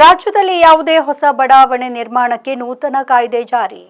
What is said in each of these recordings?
ರಾಜ್ಯದಲ್ಲಿ ಯಾವುದೇ ಹೊಸ ಬಡಾವಣೆ ನಿರ್ಮಾಣಕ್ಕೆ ನೂತನ ಕಾಯ್ದೆ ಜಾರಿ.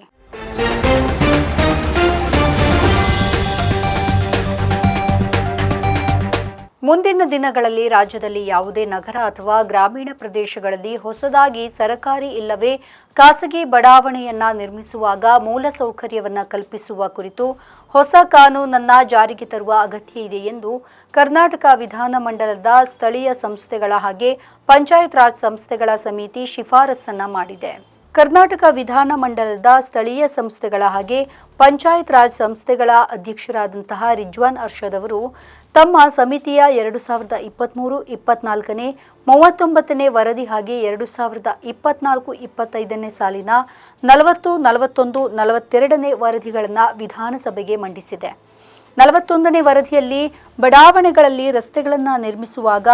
ಮುಂದಿನ ದಿನಗಳಲ್ಲಿ ರಾಜ್ಯದಲ್ಲಿ ಯಾವುದೇ ನಗರ ಅಥವಾ ಗ್ರಾಮೀಣ ಪ್ರದೇಶಗಳಲ್ಲಿ ಹೊಸದಾಗಿ ಸರಕಾರಿ ಇಲ್ಲವೇ ಖಾಸಗಿ ಬಡಾವಣೆಯನ್ನ ನಿರ್ಮಿಸುವಾಗ ಮೂಲ ಸೌಕರ್ಯವನ್ನ ಕಲ್ಪಿಸುವ ಕುರಿತು ಹೊಸ ಕಾನೂನನ್ನ ಜಾರಿಗೆ ತರುವ ಅಗತ್ಯ ಇದೆ ಎಂದು ಕರ್ನಾಟಕ ವಿಧಾನಮಂಡಲದ ಸ್ಥಳೀಯ ಸಂಸ್ಥೆಗಳ ಹಾಗೆ ಪಂಚಾಯತ್ ರಾಜ್ ಸಂಸ್ಥೆಗಳ ಸಮಿತಿ ಶಿಫಾರಸನ್ನ ಮಾಡಿದೆ. ಕರ್ನಾಟಕ ವಿಧಾನಮಂಡಲದ ಸ್ಥಳೀಯ ಸಂಸ್ಥೆಗಳ ಹಾಗೆ ಪಂಚಾಯತ್ ರಾಜ್ ಸಂಸ್ಥೆಗಳ ಅಧ್ಯಕ್ಷರಾದಂತಹ ರಿಜ್ವಾನ್ ಅರ್ಷದ್ ಅವರು ತಮ್ಮ ಸಮಿತಿಯ ಎರಡು ಸಾವಿರದ ಇಪ್ಪತ್ತ್ಮೂರು ಇಪ್ಪತ್ನಾಲ್ಕನೇ, ಮೂವತ್ತೊಂಬತ್ತನೇ ವರದಿ ಹಾಗೆ ಎರಡು ಸಾವಿರದ ಇಪ್ಪತ್ನಾಲ್ಕು, ಇಪ್ಪತ್ತೈದನೇ ಸಾಲಿನ ನಲವತ್ತು, ನಲವತ್ತೊಂದು, ನಲವತ್ತೆರಡನೇ ವರದಿಗಳನ್ನು ವಿಧಾನಸಭೆಗೆ ಮಂಡಿಸಿದೆ. ನಲವತ್ತೊಂದನೇ ವರದಿಯಲ್ಲಿ ಬಡಾವಣೆಗಳಲ್ಲಿ ರಸ್ತೆಗಳನ್ನು ನಿರ್ಮಿಸುವಾಗ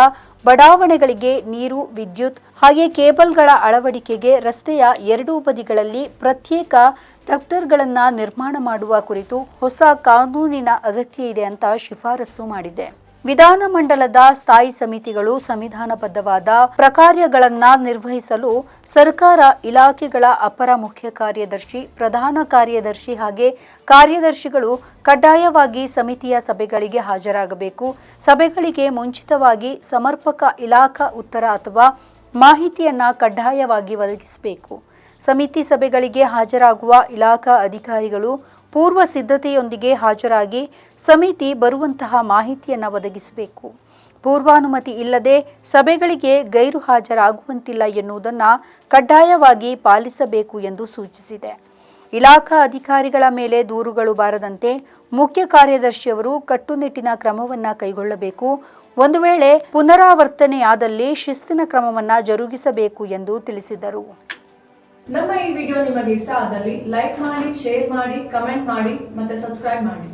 ಬಡಾವಣೆಗಳಿಗೆ ನೀರು, ವಿದ್ಯುತ್ ಹಾಗೆ ಕೇಬಲ್ಗಳ ಅಳವಡಿಕೆಗೆ ರಸ್ತೆಯ ಎರಡೂ ಬದಿಗಳಲ್ಲಿ ಪ್ರತ್ಯೇಕ ಡಕ್ಟರ್ಗಳನ್ನು ನಿರ್ಮಾಣ ಮಾಡುವ ಕುರಿತು ಹೊಸ ಕಾನೂನಿನ ಅಗತ್ಯ ಇದೆ ಅಂತ ಶಿಫಾರಸು ಮಾಡಿದೆ. ವಿಧಾನಮಂಡಲದ ಸ್ಥಾಯಿ ಸಮಿತಿಗಳು ಸಂವಿಧಾನಬದ್ಧವಾದ ಪ್ರಕಾರ್ಯಗಳನ್ನು ನಿರ್ವಹಿಸಲು ಸರ್ಕಾರ ಇಲಾಖೆಗಳ ಅಪರ ಮುಖ್ಯ ಕಾರ್ಯದರ್ಶಿ, ಪ್ರಧಾನ ಕಾರ್ಯದರ್ಶಿ ಹಾಗೆ ಕಾರ್ಯದರ್ಶಿಗಳು ಕಡ್ಡಾಯವಾಗಿ ಸಮಿತಿಯ ಸಭೆಗಳಿಗೆ ಹಾಜರಾಗಬೇಕು. ಸಭೆಗಳಿಗೆ ಮುಂಚಿತವಾಗಿ ಸಮರ್ಪಕ ಇಲಾಖಾ ಉತ್ತರ ಅಥವಾ ಮಾಹಿತಿಯನ್ನ ಕಡ್ಡಾಯವಾಗಿ ಒದಗಿಸಬೇಕು. ಸಮಿತಿ ಸಭೆಗಳಿಗೆ ಹಾಜರಾಗುವ ಇಲಾಖಾ ಅಧಿಕಾರಿಗಳು ಪೂರ್ವ ಸಿದ್ಧತೆಯೊಂದಿಗೆ ಹಾಜರಾಗಿ ಸಮಿತಿ ಬರುವಂತಹ ಮಾಹಿತಿಯನ್ನು ಒದಗಿಸಬೇಕು. ಪೂರ್ವಾನುಮತಿ ಇಲ್ಲದೆ ಸಭೆಗಳಿಗೆ ಗೈರು ಹಾಜರಾಗುವಂತಿಲ್ಲ ಎನ್ನುವುದನ್ನು ಕಡ್ಡಾಯವಾಗಿ ಪಾಲಿಸಬೇಕು ಎಂದು ಸೂಚಿಸಿದೆ. ಇಲಾಖಾ ಅಧಿಕಾರಿಗಳ ಮೇಲೆ ದೂರುಗಳು ಬಾರದಂತೆ ಮುಖ್ಯ ಕಾರ್ಯದರ್ಶಿಯವರು ಕಟ್ಟುನಿಟ್ಟಿನ ಕ್ರಮವನ್ನು ಕೈಗೊಳ್ಳಬೇಕು. ಒಂದು ವೇಳೆ ಪುನರಾವರ್ತನೆಯಾದಲ್ಲಿ ಶಿಸ್ತಿನ ಕ್ರಮವನ್ನು ಜರುಗಿಸಬೇಕು ಎಂದು ತಿಳಿಸಿದರು. ನಮ್ಮ ಈ ವಿಡಿಯೋ ನಿಮಗೆ ಇಷ್ಟ ಆದಲ್ಲಿ ಲೈಕ್ ಮಾಡಿ, ಶೇರ್ ಮಾಡಿ, ಕಮೆಂಟ್ ಮಾಡಿ ಮತ್ತೆ ಸಬ್ಸ್ಕ್ರೈಬ್ ಮಾಡಿ.